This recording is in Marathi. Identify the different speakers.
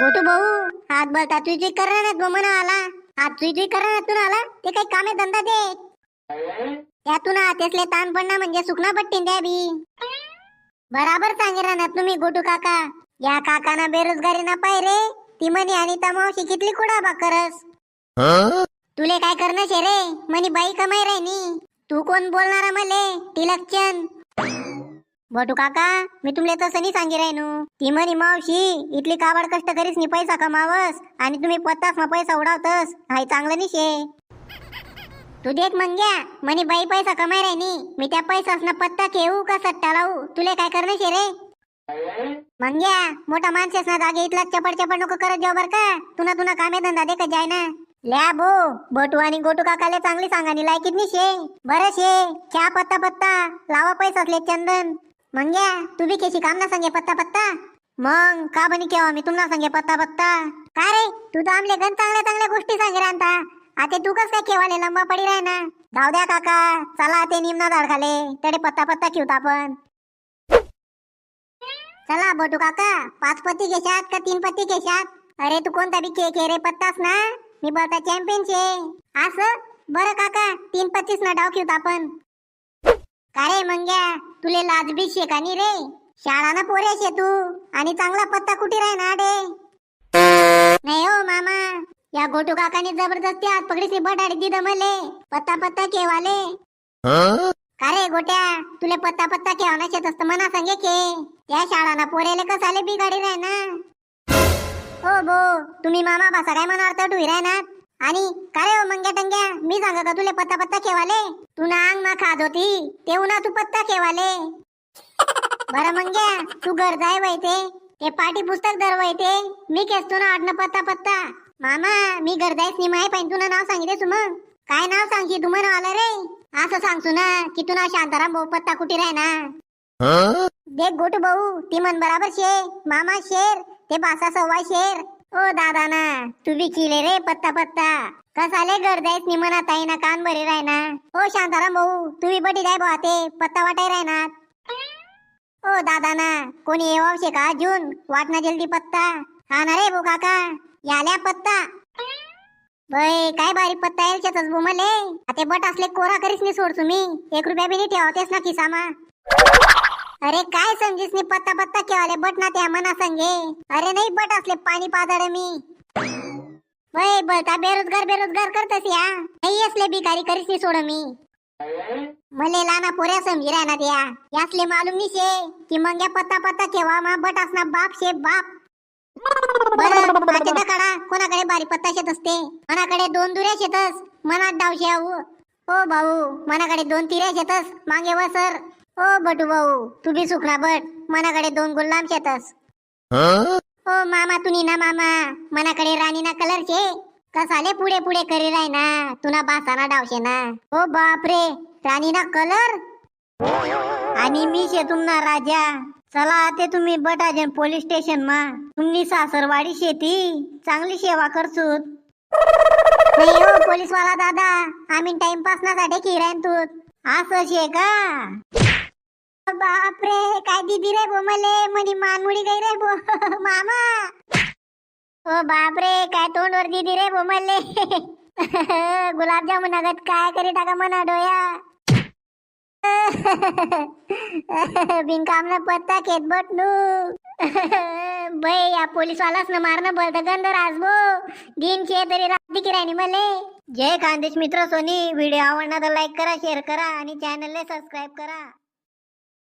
Speaker 1: गोटू भाऊ हात बळ तुझी तुझी करणार नाहीत बो म्हणा आला हात तुझी तुझी करणार नाहीत तुला आला ते काही कामे धंदा दे. त्यातून तेसले ताण पडणार म्हणजे सुकना पट्टी द्या बी. बराबर सांगे राहणार तुम्ही गोटू काका. या काकाना बेरोजगारी ना पाय रे. ती म्हणे आणि तमावशी कितली कुडा बाकरस तुले काय करणार शे रे? म्हणे बाई कमाई रे नी तू कोण बोलणार मले? टिलकचंद बटू काका मी तुमले तसं नाही सांगी राहिनो. ती म्हणी मावशी इथली काबाड कष्ट करीस नी पैसा कमावस आणि तुम्ही पत्तास ना पैसा उडावतस. हाय चांगलं नाही शे तू देत मंग्या म्हणे बाई पैसा कमाई राहिनी. मी त्या पैसास ना पत्ता घेऊ का सट्टा लावू? तुले काय करणे शे रे? मंग्या मोठा माणसेस ना जागे इथला चपड चपड नको करत जाऊ बर का. तुना तुना कामे धंदा दे का जाय ना ल्या बो बटू आणि गोटू काकाले चांगली सांगा नि लायकीत नी शे बरं शे ख्या पत्ता पत्ता. लावा पैसा असले चंदन. मंग्या तू बी केशी काम ना सांगे पत्ता पत्ता मग का बनी केव्हा मी तुम्हाला सांगे पत्ता पत्ता का रे तू तर आमले गण चांगल्या चांगल्या गोष्टी सांगे राहता आता तू कस काय केव्हा लंबा पडी राय ना जाऊ द्या काका चला ते निमना झाड खाले तडे पत्ता पत्ता ठेवता आपण चला बटू काका पाच पत्ती घेशात का तीन पत्ती घेशात अरे तू कोणता बी के रे पत्तास ना मी बोलता चॅम्पियन छे असं बरं काका तीन पत्तीस ना डाव ठेवता आपण का रे मंग्या तुले लाज बी शेकानी नी रे? शाळा ना पोरे शे तू. आणि चांगला पत्ता कुठे राय ना डे नाही हो मामा. या गोटू काकाने जबरदस्ती हात पकडीची बटाडी दिद मले. पत्ता पत्ता केवाले. का रे गोट्या? तुले पत्ता पत्ता केवा शेत असत मना सांगे के? या शाळाना पोरेले कसाले बिगाडी राय ना हो बो तुम्ही मामा बसा काय म्हणा तर ठुई राय ना आणि का रे हो मंग्या टंग्या? मी सांगा का तुले पत्ता पत्ता केवाले तू ना अंग मा खात होती तेव्हा ना तू पत्ता केवाले बरं मंग्या तू घर जाय वैते ते पाठी पुस्तक दर वैते. मी केसतो ना आडनं पत्ता पत्ता. मामा मी घर जायच नाही माय पाहिजे तुला नाव सांगितले मग. काय नाव सांगशी तू म्हणा आलं रे? असं सांगतो ना की तू ना शांताराम भाऊ पत्ता कुठे राह ना देख गोटू भाऊ ती मन बराबर शे मामा शेर ते बासा सव्वा शेर. हो, ओ दादा ना तू बी चिले रे पत्ता पत्ता कसाले घर जायच नि म्हणत आहे ना कान बरे राय ओ शांताराम भाऊ तुम्ही बटी जाय भाऊ ते पत्ता वाटाय राय ओ हो, दादा ना कोणी येवावशे का अजून? वाटना जल्दी पत्ता. हा ना रे भो काका. याल्या पत्ता. बय काय बारी पत्ता यायच्यातच भू मले. आता बट असले कोरा करीस नाही सोड तुम्ही. एक रुपया बी नाही ठेवतेस ना किसामा अरे काय समजीस मी पत्ता पत्ता केवाले बट ना त्या मना संगे अरे नाही बट असले पाणी पाजाड मी. वय बळता बेरोजगार बेरोजगार करतस या? नाही असले भिकारी करीस नाही सोड मी. मले लाना पोऱ्या समजी राहणार त्या यासले मालूम नाही शे की मग या पत्ता पत्ता केव्हा मा बट असना बाप शे बाप. बरं काढा कोणाकडे बारी पत्ता शेत असते मनाकडे दोन दुऱ्या शेतस मनात डावशे आऊ. हो भाऊ मनाकडे दोन तिऱ्या शेतस मागे व सर हो बटू भाऊ. तू बी सुखना बट. मनाकडे दोन गुलाम शेतस. हो मामा तुनी ना मामा. मनाकडे राणी ना कलरचे कसाले पुढे पुढे करी राय ना तुना बासाना डावशे ना. हो बाप रे राणी ना कलर आणि मी शे तुम्हाला राजा. चला ते तुम्ही बटाजन पोलीस स्टेशन मा. तुम्ही सासरवाडी शेती. चांगली सेवा करसूत नाही हो पोलीस वाला दादा. आम्ही टाइमपास ना साठी किरायन तूत असं शे का? बापरे काय दिदी रे बो मले मनी मानमुडी गई रे बो मामा. ओ बापरे काय तोंडवर दिदी रे बो मले गुलाबजामुन नगत काय करी टाका मना डोया. बिनकाम न पत्ता खेत बटनू बय या पोलीस वालास न मारणं बोलत गंध राजबो दिन चे तरी रात्री किराणी मले. जय खानदेश मित्र सोनी. व्हिडिओ आवडला तर लाईक करा शेअर करा आणि चॅनलला सबस्क्राईब करा.